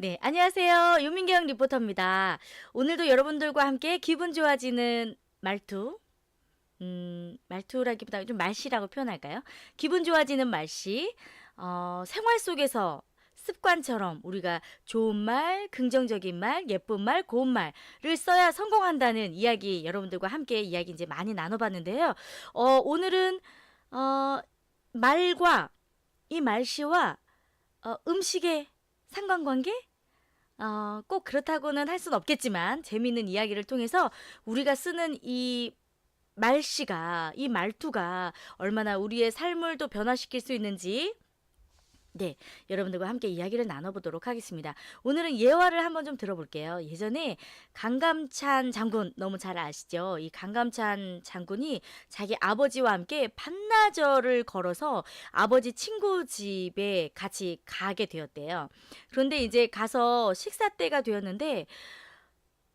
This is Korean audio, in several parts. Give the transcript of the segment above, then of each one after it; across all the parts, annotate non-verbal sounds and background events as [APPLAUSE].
네, 안녕하세요. 유민경 리포터입니다. 오늘도 여러분들과 함께 기분 좋아지는 말투, 음, 말투라기보다 좀 말씨라고 표현할까요? 기분 좋아지는 말씨, 어, 생활 속에서 습관처럼 우리가 좋은 말, 긍정적인 말, 예쁜 말, 고운 말을 써야 성공한다는 이야기 여러분들과 함께 이야기 이제 많이 나눠봤는데요. 어, 오늘은 어, 말과 이 말씨와 어, 음식의 상관관계? 어, 꼭 그렇다고는 할 수는 없겠지만 재미있는 이야기를 통해서 우리가 쓰는 이 말씨가 이 말투가 얼마나 우리의 삶을 또 변화시킬 수 있는지 네, 여러분들과 함께 이야기를 나눠보도록 하겠습니다. 오늘은 예화를 한번 좀 들어볼게요. 예전에 강감찬 장군 너무 잘 아시죠? 이 강감찬 장군이 자기 아버지와 함께 반나절을 걸어서 아버지 친구 집에 같이 가게 되었대요. 그런데 이제 가서 식사 때가 되었는데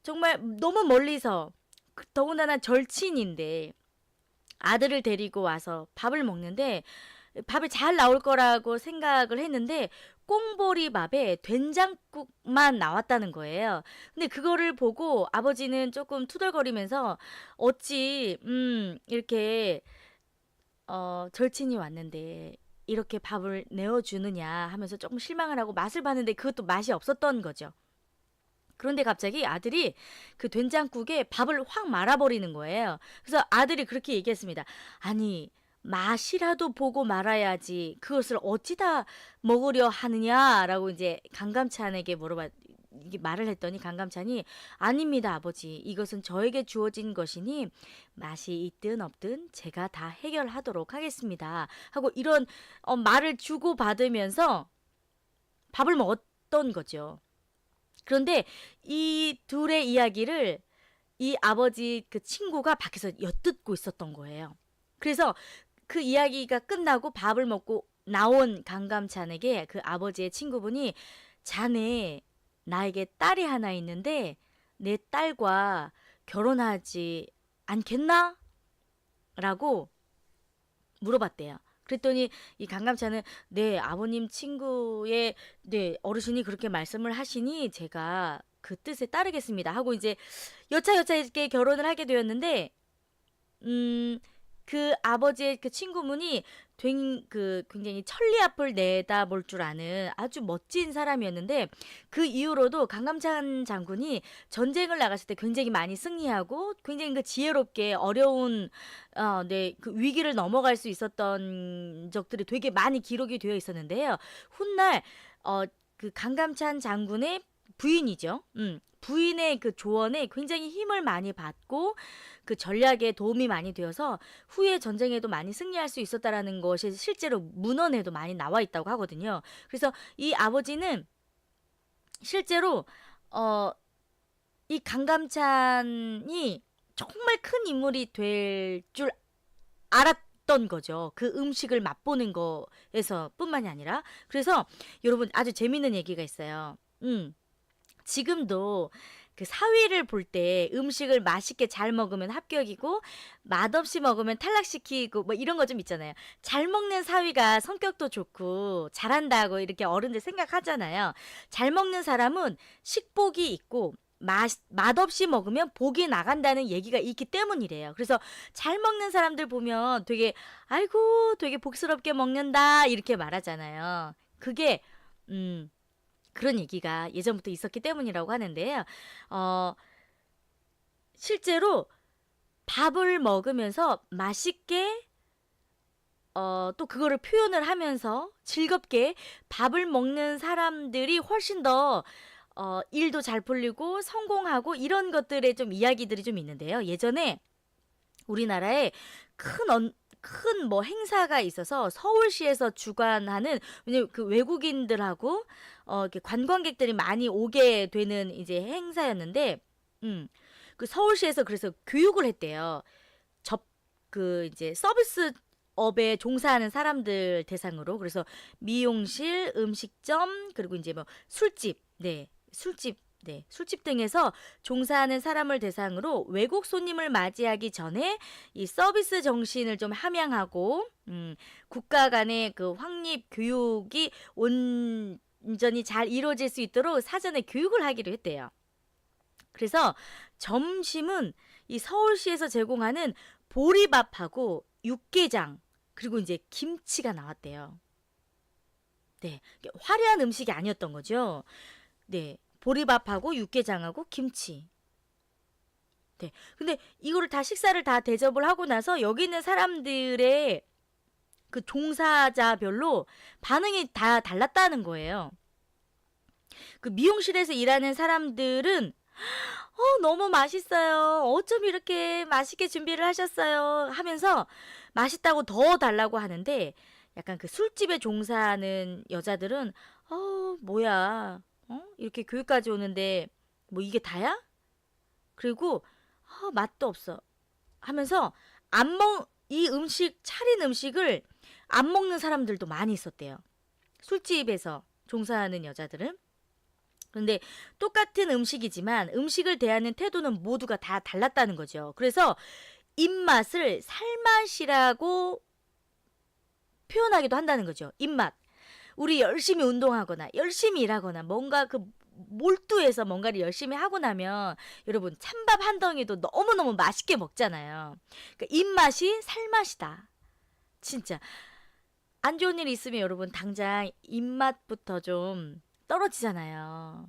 정말 너무 멀리서 그 더군다나 절친인데 아들을 데리고 와서 밥을 먹는데 밥이 잘 나올 거라고 생각을 했는데 꽁보리 밥에 된장국만 나왔다는 거예요. 근데 그거를 보고 아버지는 조금 투덜거리면서 어찌 음 이렇게 어 절친이 왔는데 이렇게 밥을 내어 주느냐 하면서 조금 실망을 하고 맛을 봤는데 그것도 맛이 없었던 거죠. 그런데 갑자기 아들이 그 된장국에 밥을 확 말아버리는 거예요. 그래서 아들이 그렇게 얘기했습니다. 아니, 맛이라도 보고 말아야지 그것을 어찌다 먹으려 하느냐라고 이제 강감찬에게 물어봐 이게 말을 했더니 강감찬이 아닙니다 아버지. 이것은 저에게 주어진 것이니 맛이 있든 없든 제가 다 해결하도록 하겠습니다. 하고 이런 어, 말을 주고 받으면서 밥을 먹었던 거죠. 그런데 이 둘의 이야기를 이 아버지 그 친구가 밖에서 엿듣고 있었던 거예요. 그래서 그 이야기가 끝나고 밥을 먹고 나온 강감찬에게 그 아버지의 친구분이 자네 나에게 딸이 하나 있는데 내 딸과 결혼하지 않겠나? 라고 물어봤대요. 그랬더니 이 강감찬은 네 아버님 친구의 네 어르신이 그렇게 말씀을 하시니 제가 그 뜻에 따르겠습니다 하고 이제 여차여차 이렇게 결혼을 하게 되었는데 음 그 아버지의 그 친구분이 된, 그 굉장히 천리 앞을 내다볼 줄 아는 아주 멋진 사람이었는데 그 이후로도 강감찬 장군이 전쟁을 나갔을 때 굉장히 많이 승리하고 굉장히 그 지혜롭게 어려운 어, 네, 그 위기를 넘어갈 수 있었던 적들이 되게 많이 기록이 되어 있었는데요. 훗날 어, 그 강감찬 장군의 부인이죠. 음, 부인의 그 조언에 굉장히 힘을 많이 받고 그 전략에 도움이 많이 되어서 후에 전쟁에도 많이 승리할 수 있었다라는 것이 실제로 문헌에도 많이 나와 있다고 하거든요. 그래서 이 아버지는 실제로 어, 이 강감찬이 정말 큰 인물이 될 줄 알았 던 거죠. 그 음식을 맛보는 거에서 뿐만이 아니라. 그래서 여러분 아주 재밌는 얘기가 있어요. 음. 지금도 그 사위를 볼 때 음식을 맛있게 잘 먹으면 합격이고 맛없이 먹으면 탈락시키고 뭐 이런 거 좀 있잖아요. 잘 먹는 사위가 성격도 좋고 잘한다고 이렇게 어른들 생각하잖아요. 잘 먹는 사람은 식복이 있고 맛, 맛없이 먹으면 복이 나간다는 얘기가 있기 때문이래요. 그래서 잘 먹는 사람들 보면 되게, 아이고, 되게 복스럽게 먹는다, 이렇게 말하잖아요. 그게, 음, 그런 얘기가 예전부터 있었기 때문이라고 하는데요. 어, 실제로 밥을 먹으면서 맛있게 어, 또 그거를 표현을 하면서 즐겁게 밥을 먹는 사람들이 훨씬 더 어, 일도 잘 풀리고 성공하고 이런 것들의 좀 이야기들이 좀 있는데요. 예전에 우리나라에 큰 언, 큰 뭐 행사가 있어서 서울시에서 주관하는 왜냐면 그 외국인들하고 어 이렇게 관광객들이 많이 오게 되는 이제 행사였는데 음. 그 서울시에서 그래서 교육을 했대요. 접 그 이제 서비스 업에 종사하는 사람들 대상으로 그래서 미용실, 음식점 그리고 이제 뭐 술집, 네 술집 네, 술집 등에서 종사하는 사람을 대상으로 외국 손님을 맞이하기 전에 이 서비스 정신을 좀 함양하고 음, 국가 간의 그 확립 교육이 온 안전이 잘 이루어질 수 있도록 사전에 교육을 하기로 했대요. 그래서 점심은 이 서울시에서 제공하는 보리밥하고 육개장 그리고 이제 김치가 나왔대요. 네, 화려한 음식이 아니었던 거죠. 네, 보리밥하고 육개장하고 김치. 네, 근데 이거를 다 식사를 다 대접을 하고 나서 여기 있는 사람들의 그 종사자별로 반응이 다 달랐다는 거예요. 그 미용실에서 일하는 사람들은 어, 너무 맛있어요. 어쩜 이렇게 맛있게 준비를 하셨어요. 하면서 맛있다고 더 달라고 하는데 약간 그 술집에 종사하는 여자들은 어, 뭐야. 어? 이렇게 교육까지 오는데 뭐 이게 다야? 그리고 어, 맛도 없어. 하면서 안 먹, 이 음식, 차린 음식을 안 먹는 사람들도 많이 있었대요. 술집에서 종사하는 여자들은. 근데 똑같은 음식이지만 음식을 대하는 태도는 모두가 다 달랐다는 거죠. 그래서 입맛을 살맛이라고 표현하기도 한다는 거죠. 입맛. 우리 열심히 운동하거나 열심히 일하거나 뭔가 그 몰두해서 뭔가를 열심히 하고 나면 여러분 찬밥 한 덩이도 너무너무 맛있게 먹잖아요. 그러니까 입맛이 살맛이다. 진짜 안 좋은 일 있으면 여러분 당장 입맛부터 좀 떨어지잖아요.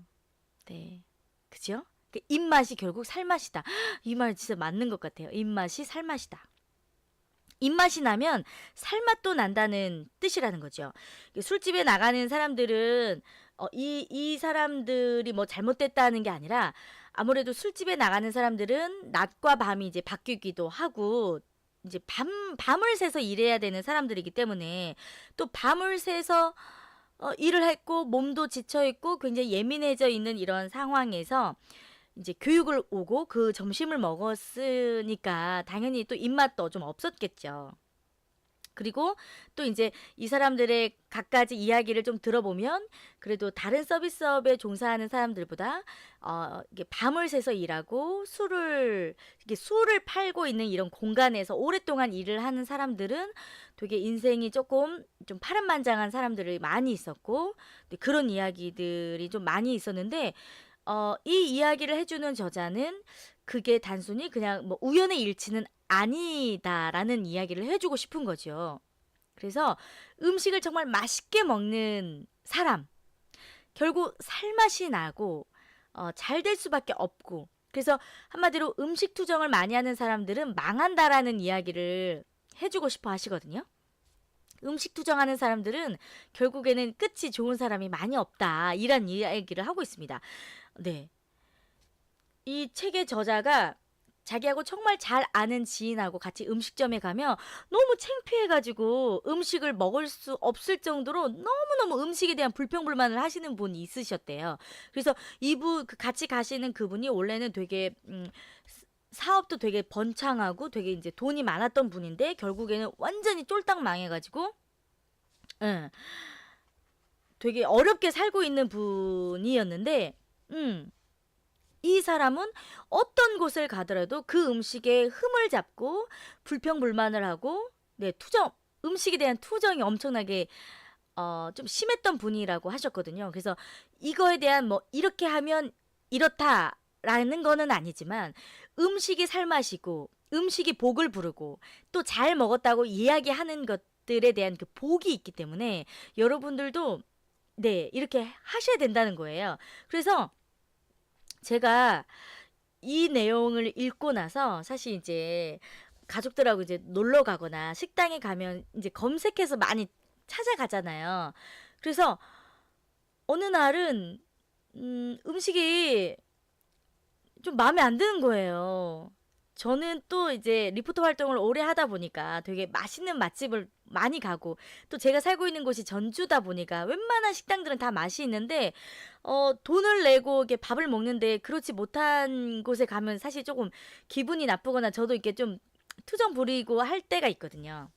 네. 그죠? 그 입맛이 결국 살맛이다. 이 말 진짜 맞는 것 같아요. 입맛이 살맛이다. 입맛이 나면 살맛도 난다는 뜻이라는 거죠. 술집에 나가는 사람들은 어, 이, 이 사람들이 뭐 잘못됐다는 게 아니라 아무래도 술집에 나가는 사람들은 낮과 밤이 이제 바뀌기도 하고 이제 밤, 밤을 새서 일해야 되는 사람들이기 때문에 또 밤을 새서 어, 일을 했고 몸도 지쳐 있고 굉장히 예민해져 있는 이런 상황에서 이제 교육을 오고 그 점심을 먹었으니까 당연히 또 입맛도 좀 없었겠죠. 그리고 또 이제 이 사람들의 갖가지 이야기를 좀 들어보면 그래도 다른 서비스업에 종사하는 사람들보다 어 이게 밤을 새서 일하고 술을 이게 술을 팔고 있는 이런 공간에서 오랫동안 일을 하는 사람들은 되게 인생이 조금 좀 파란만장한 사람들이 많이 있었고 네, 그런 이야기들이 좀 많이 있었는데 어 이 이야기를 해주는 저자는 그게 단순히 그냥 뭐 우연의 일치는 아니다라는 이야기를 해주고 싶은 거죠. 그래서 음식을 정말 맛있게 먹는 사람, 결국 살맛이 나고 어, 잘 될 수밖에 없고, 그래서 한마디로 음식 투정을 많이 하는 사람들은 망한다라는 이야기를 해주고 싶어 하시거든요. 음식 투정하는 사람들은 결국에는 끝이 좋은 사람이 많이 없다. 이런 이야기를 하고 있습니다. 네. 이 책의 저자가 자기하고 정말 잘 아는 지인하고 같이 음식점에 가면 너무 창피해가지고 음식을 먹을 수 없을 정도로 너무너무 음식에 대한 불평불만을 하시는 분이 있으셨대요. 그래서 이분 그 같이 가시는 그분이 원래는 되게 음, 사업도 되게 번창하고 되게 이제 돈이 많았던 분인데 결국에는 완전히 쫄딱 망해가지고 응, 되게 어렵게 살고 있는 분이었는데 음. 이 사람은 어떤 곳을 가더라도 그 음식에 흠을 잡고 불평불만을 하고 네, 투정 음식에 대한 투정이 엄청나게 어, 좀 심했던 분이라고 하셨거든요. 그래서 이거에 대한 뭐 이렇게 하면 이렇다라는 거는 아니지만 음식이 살맛이고 음식이 복을 부르고 또 잘 먹었다고 이야기하는 것들에 대한 그 복이 있기 때문에 여러분들도 네, 이렇게 하셔야 된다는 거예요. 그래서 제가 이 내용을 읽고 나서 사실 이제 가족들하고 이제 놀러 가거나 식당에 가면 이제 검색해서 많이 찾아가잖아요. 그래서 어느 날은 음, 음식이 좀 마음에 안 드는 거예요. 저는 또 이제 리포터 활동을 오래 하다 보니까 되게 맛있는 맛집을 많이 가고 또 제가 살고 있는 곳이 전주다 보니까 웬만한 식당들은 다 맛이 있는데 어 돈을 내고 이렇게 밥을 먹는데 그렇지 못한 곳에 가면 사실 조금 기분이 나쁘거나 저도 이렇게 좀 투정 부리고 할 때가 있거든요.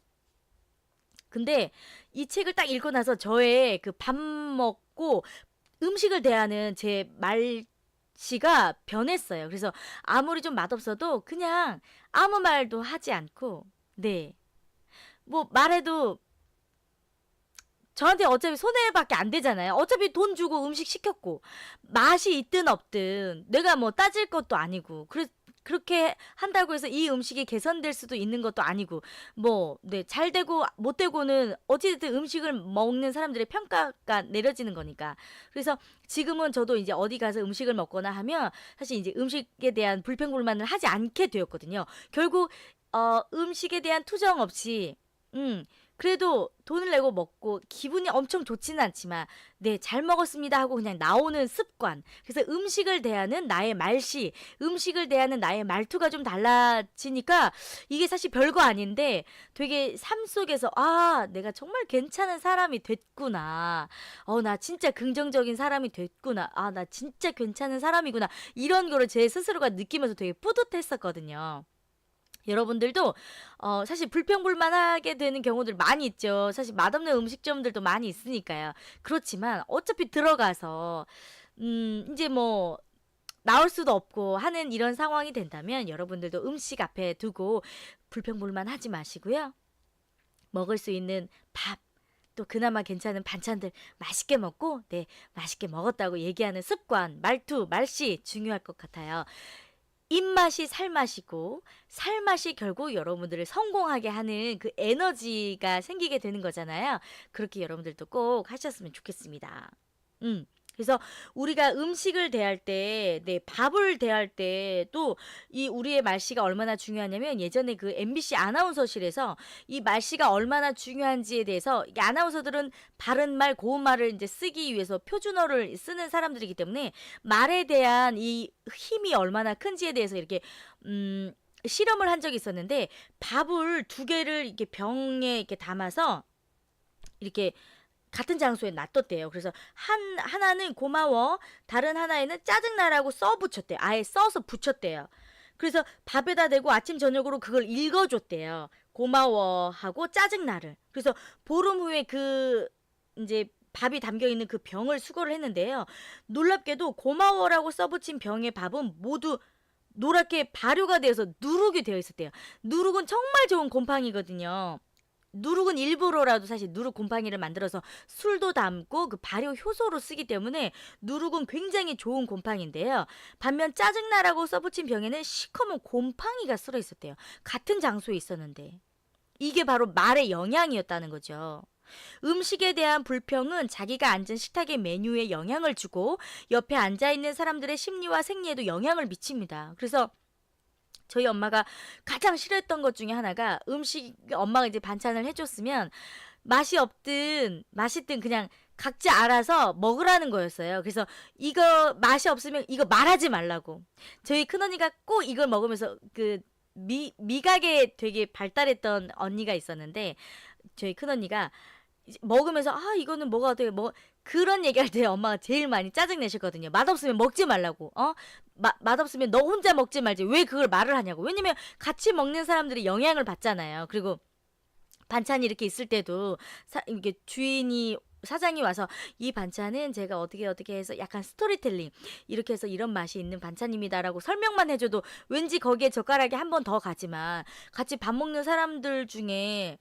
근데 이 책을 딱 읽고 나서 저의 그 밥 먹고 음식을 대하는 제 말 씨가 변했어요. 그래서 아무리 좀 맛없어도 그냥 아무 말도 하지 않고, 네. 뭐 말해도 저한테 어차피 손해밖에 안 되잖아요. 어차피 돈 주고 음식 시켰고 맛이 있든 없든 내가 뭐 따질 것도 아니고 그래 그렇게 한다고 해서 이 음식이 개선될 수도 있는 것도 아니고 뭐 네 잘 되고 못 되고는 어찌됐든 음식을 먹는 사람들의 평가가 내려지는 거니까 그래서 지금은 저도 이제 어디 가서 음식을 먹거나 하면 사실 이제 음식에 대한 불평불만을 하지 않게 되었거든요. 결국 어 음식에 대한 투정 없이 음 그래도 돈을 내고 먹고 기분이 엄청 좋지는 않지만 네 잘 먹었습니다 하고 그냥 나오는 습관. 그래서 음식을 대하는 나의 말씨 음식을 대하는 나의 말투가 좀 달라지니까 이게 사실 별거 아닌데 되게 삶 속에서 아 내가 정말 괜찮은 사람이 됐구나. 어 나 진짜 긍정적인 사람이 됐구나. 아 나 진짜 괜찮은 사람이구나. 이런 거를 제 스스로가 느끼면서 되게 뿌듯했었거든요. 여러분들도 어 사실 불평불만하게 되는 경우들 많이 있죠. 사실 맛없는 음식점들도 많이 있으니까요. 그렇지만 어차피 들어가서 음 인제 뭐 나올 수도 없고 하는 이런 상황이 된다면 여러분들도 음식 앞에 두고 불평불만 하지 마시고요. 먹을 수 있는 밥 또 그나마 괜찮은 반찬들 맛있게 먹고 네 맛있게 먹었다고 얘기하는 습관, 말투, 말씨 중요할 것 같아요. 입맛이 살맛이고 살맛이 결국 여러분들을 성공하게 하는 그 에너지가 생기게 되는 거잖아요. 그렇게 여러분들도 꼭 하셨으면 좋겠습니다. 음. 그래서 우리가 음식을 대할 때, 네, 밥을 대할 때 또 이 우리의 말씨가 얼마나 중요하냐면 예전에 그 MBC 아나운서실에서 이 말씨가 얼마나 중요한지에 대해서 이 아나운서들은 바른 말, 고운 말을 이제 쓰기 위해서 표준어를 쓰는 사람들이기 때문에 말에 대한 이 힘이 얼마나 큰지에 대해서 이렇게 음 실험을 한 적이 있었는데 밥을 두 개를 이렇게 병에 이렇게 담아서 이렇게 같은 장소에 놔뒀대요. 그래서 한 하나는 고마워, 다른 하나에는 짜증나라고 써 붙였대요. 아예 써서 붙였대요. 그래서 밥에다 대고 아침 저녁으로 그걸 읽어줬대요. 고마워 하고 짜증나를. 그래서 보름 후에 그 이제 밥이 담겨 있는 그 병을 수거를 했는데요. 놀랍게도 고마워라고 써붙인 병의 밥은 모두 노랗게 발효가 되어서 누룩이 되어 있었대요. 누룩은 정말 좋은 곰팡이거든요. 누룩은 일부러라도 사실 누룩 곰팡이를 만들어서 술도 담고 그 발효 효소로 쓰기 때문에 누룩은 굉장히 좋은 곰팡이인데요. 반면 짜증나라고 써붙인 병에는 시커먼 곰팡이가 쓸어 있었대요. 같은 장소에 있었는데. 이게 바로 말의 영향이었다는 거죠. 음식에 대한 불평은 자기가 앉은 식탁의 메뉴에 영향을 주고 옆에 앉아 있는 사람들의 심리와 생리에도 영향을 미칩니다. 그래서 저희 엄마가 가장 싫어했던 것 중에 하나가 음식 엄마가 이제 반찬을 해줬으면 맛이 없든 맛있든 그냥 각자 알아서 먹으라는 거였어요. 그래서 이거 맛이 없으면 이거 말하지 말라고. 저희 큰언니가 꼭 이걸 먹으면서 그 미, 미각에 되게 발달했던 언니가 있었는데 저희 큰언니가 먹으면서 아 이거는 뭐가 어떻게 뭐 그런 얘기할 때 엄마가 제일 많이 짜증 내셨거든요. 맛없으면 먹지 말라고. 어? 마, 맛없으면 너 혼자 먹지 말지. 왜 그걸 말을 하냐고. 왜냐면 같이 먹는 사람들이 영향을 받잖아요. 그리고 반찬이 이렇게 있을 때도 사, 이게 주인이 사장이 와서 이 반찬은 제가 어떻게 어떻게 해서 약간 스토리텔링 이렇게 해서 이런 맛이 있는 반찬입니다라고 설명만 해줘도 왠지 거기에 젓가락이 한 번 더 가지만 같이 밥 먹는 사람들 중에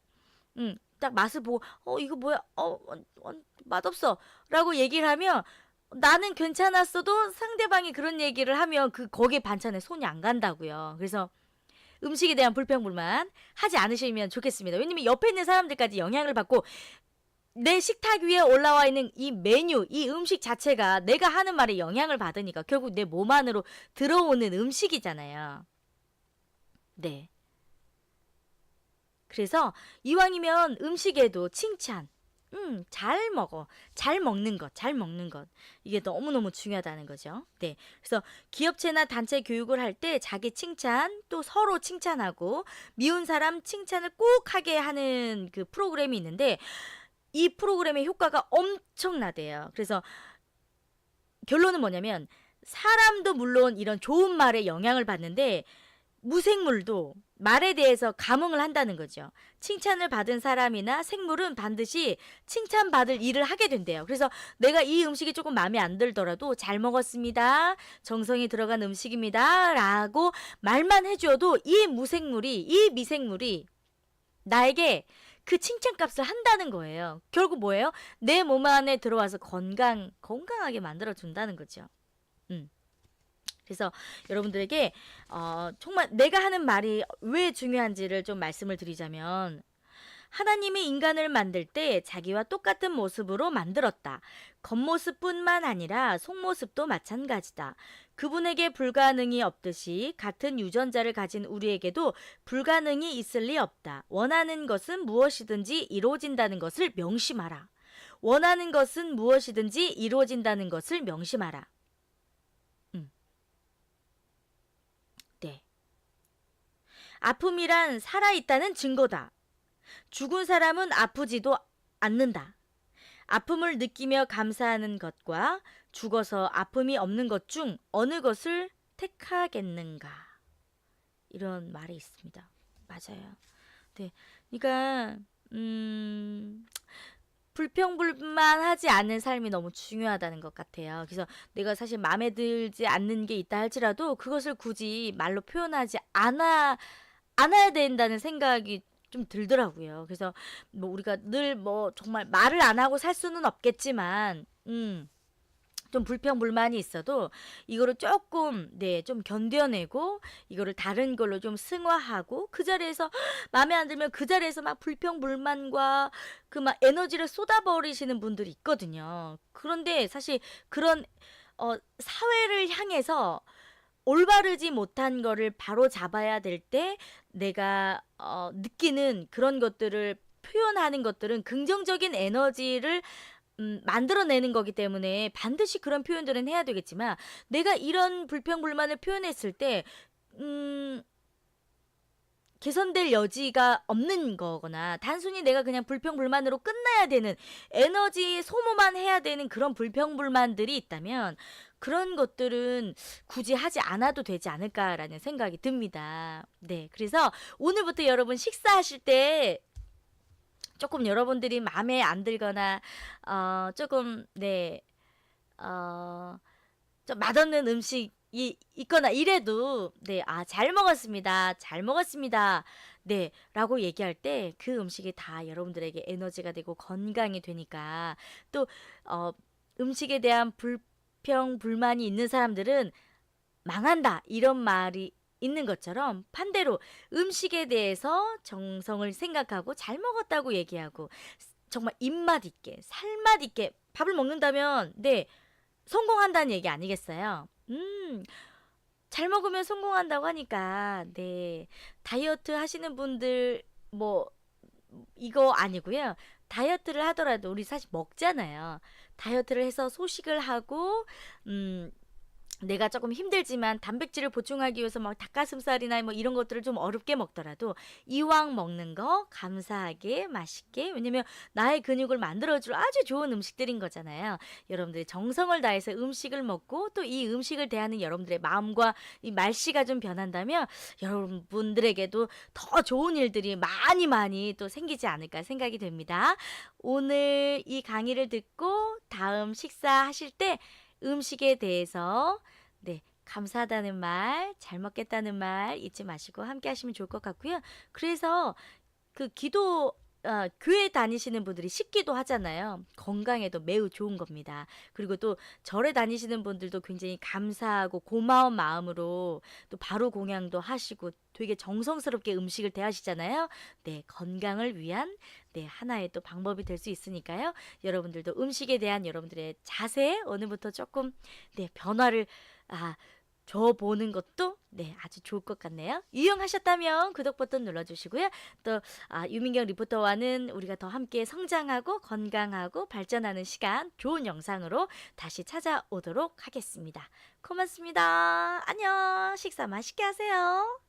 음, 딱 맛을 보고 어 이거 뭐야 어, 어, 어 맛없어라고 얘기를 하면 나는 괜찮았어도 상대방이 그런 얘기를 하면 그 거기에 반찬에 손이 안 간다고요. 그래서 음식에 대한 불평불만 하지 않으시면 좋겠습니다. 왜냐면 옆에 있는 사람들까지 영향을 받고 내 식탁 위에 올라와 있는 이 메뉴, 이 음식 자체가 내가 하는 말에 영향을 받으니까 결국 내 몸 안으로 들어오는 음식이잖아요. 네. 그래서 이왕이면 음식에도 칭찬. 음, 잘 먹어. 잘 먹는 것, 잘 먹는 것. 이게 너무너무 중요하다는 거죠. 네. 그래서 기업체나 단체 교육을 할 때 자기 칭찬, 또 서로 칭찬하고, 미운 사람 칭찬을 꼭 하게 하는 그 프로그램이 있는데, 이 프로그램의 효과가 엄청나대요. 그래서 결론은 뭐냐면, 사람도 물론 이런 좋은 말에 영향을 받는데, 무생물도 말에 대해서 감흥을 한다는 거죠. 칭찬을 받은 사람이나 생물은 반드시 칭찬받을 일을 하게 된대요. 그래서 내가 이 음식이 조금 마음에 안 들더라도 잘 먹었습니다. 정성이 들어간 음식입니다. 라고 말만 해줘도 이 무생물이, 이 미생물이 나에게 그 칭찬값을 한다는 거예요. 결국 뭐예요? 내 몸 안에 들어와서 건강 건강하게 만들어 준다는 거죠. 음. 그래서 여러분들에게 어, 정말 내가 하는 말이 왜 중요한지를 좀 말씀을 드리자면 하나님이 인간을 만들 때 자기와 똑같은 모습으로 만들었다. 겉모습뿐만 아니라 속모습도 마찬가지다. 그분에게 불가능이 없듯이 같은 유전자를 가진 우리에게도 불가능이 있을 리 없다. 원하는 것은 무엇이든지 이루어진다는 것을 명심하라. 원하는 것은 무엇이든지 이루어진다는 것을 명심하라. 음. 네. 아픔이란 살아있다는 증거다. 죽은 사람은 아프지도 않는다. 아픔을 느끼며 감사하는 것과 죽어서 아픔이 없는 것 중 어느 것을 택하겠는가? 이런 말이 있습니다. 맞아요. 네. 그러니까 음 불평불만 하지 않는 삶이 너무 중요하다는 것 같아요. 그래서 내가 사실 마음에 들지 않는 게 있다 할지라도 그것을 굳이 말로 표현하지 않아 않아야 된다는 생각이 좀 들더라고요. 그래서 뭐 우리가 늘 뭐 정말 말을 안 하고 살 수는 없겠지만 음. 좀 불평 불만이 있어도 이거를 조금 네 좀 견뎌내고 이거를 다른 걸로 좀 승화하고 그 자리에서 [GASPS] 마음에 안 들면 그 자리에서 막 불평 불만과 그 막 에너지를 쏟아버리시는 분들이 있거든요. 그런데 사실 그런 어 사회를 향해서 올바르지 못한 거를 바로 잡아야 될 때 내가 어 느끼는 그런 것들을 표현하는 것들은 긍정적인 에너지를 음 만들어내는 거기 때문에 반드시 그런 표현들은 해야 되겠지만 내가 이런 불평 불만을 표현했을 때 음 개선될 여지가 없는 거거나 단순히 내가 그냥 불평불만으로 끝나야 되는 에너지 소모만 해야 되는 그런 불평불만들이 있다면 그런 것들은 굳이 하지 않아도 되지 않을까라는 생각이 듭니다. 네. 그래서 오늘부터 여러분 식사하실 때 조금 여러분들이 마음에 안 들거나 어 조금 네. 어 좀 맛없는 음식 이 있거나 이래도 네. "아 잘 먹었습니다. 잘 먹었습니다." 네. 라고 얘기할 때 그 음식이 다 여러분들에게 에너지가 되고 건강이 되니까 또 어 음식에 대한 불평 불만이 있는 사람들은 "망한다." 이런 말이 있는 것처럼 반대로 음식에 대해서 정성을 생각하고 잘 먹었다고 얘기하고 정말 입맛 있게 살맛 있게 밥을 먹는다면 네. 성공한다는 얘기 아니겠어요? 음. 잘 먹으면 성공한다고 하니까 네. 다이어트 하시는 분들 뭐 이거 아니고요. 다이어트를 하더라도 우리 사실 먹잖아요. 다이어트를 해서 소식을 하고 음 내가 조금 힘들지만 단백질을 보충하기 위해서 막 닭가슴살이나 뭐 이런 것들을 좀 어렵게 먹더라도 이왕 먹는 거 감사하게 맛있게 왜냐면 나의 근육을 만들어 줄 아주 좋은 음식들인 거잖아요. 여러분들이 정성을 다해서 음식을 먹고 또 이 음식을 대하는 여러분들의 마음과 이 말씨가 좀 변한다면 여러분들에게도 더 좋은 일들이 많이 많이 또 생기지 않을까 생각이 됩니다. 오늘 이 강의를 듣고 다음 식사하실 때 음식에 대해서 네. 감사하다는 말, 잘 먹겠다는 말 잊지 마시고 함께 하시면 좋을 것 같고요. 그래서 그 기도 어, 교회 다니시는 분들이 식기도 하잖아요. 건강에도 매우 좋은 겁니다. 그리고 또 절에 다니시는 분들도 굉장히 감사하고 고마운 마음으로 또 바로 공양도 하시고 되게 정성스럽게 음식을 대하시잖아요. 네, 건강을 위한 네, 하나의 또 방법이 될 수 있으니까요. 여러분들도 음식에 대한 여러분들의 자세 오늘부터 조금 네, 변화를 아, 줘 보는 것도 네, 아주 좋을 것 같네요. 유용하셨다면 구독 버튼 눌러주시고요. 또 아, 유민경 리포터와는 우리가 더 함께 성장하고 건강하고 발전하는 시간 좋은 영상으로 다시 찾아오도록 하겠습니다. 고맙습니다. 안녕. 식사 맛있게 하세요.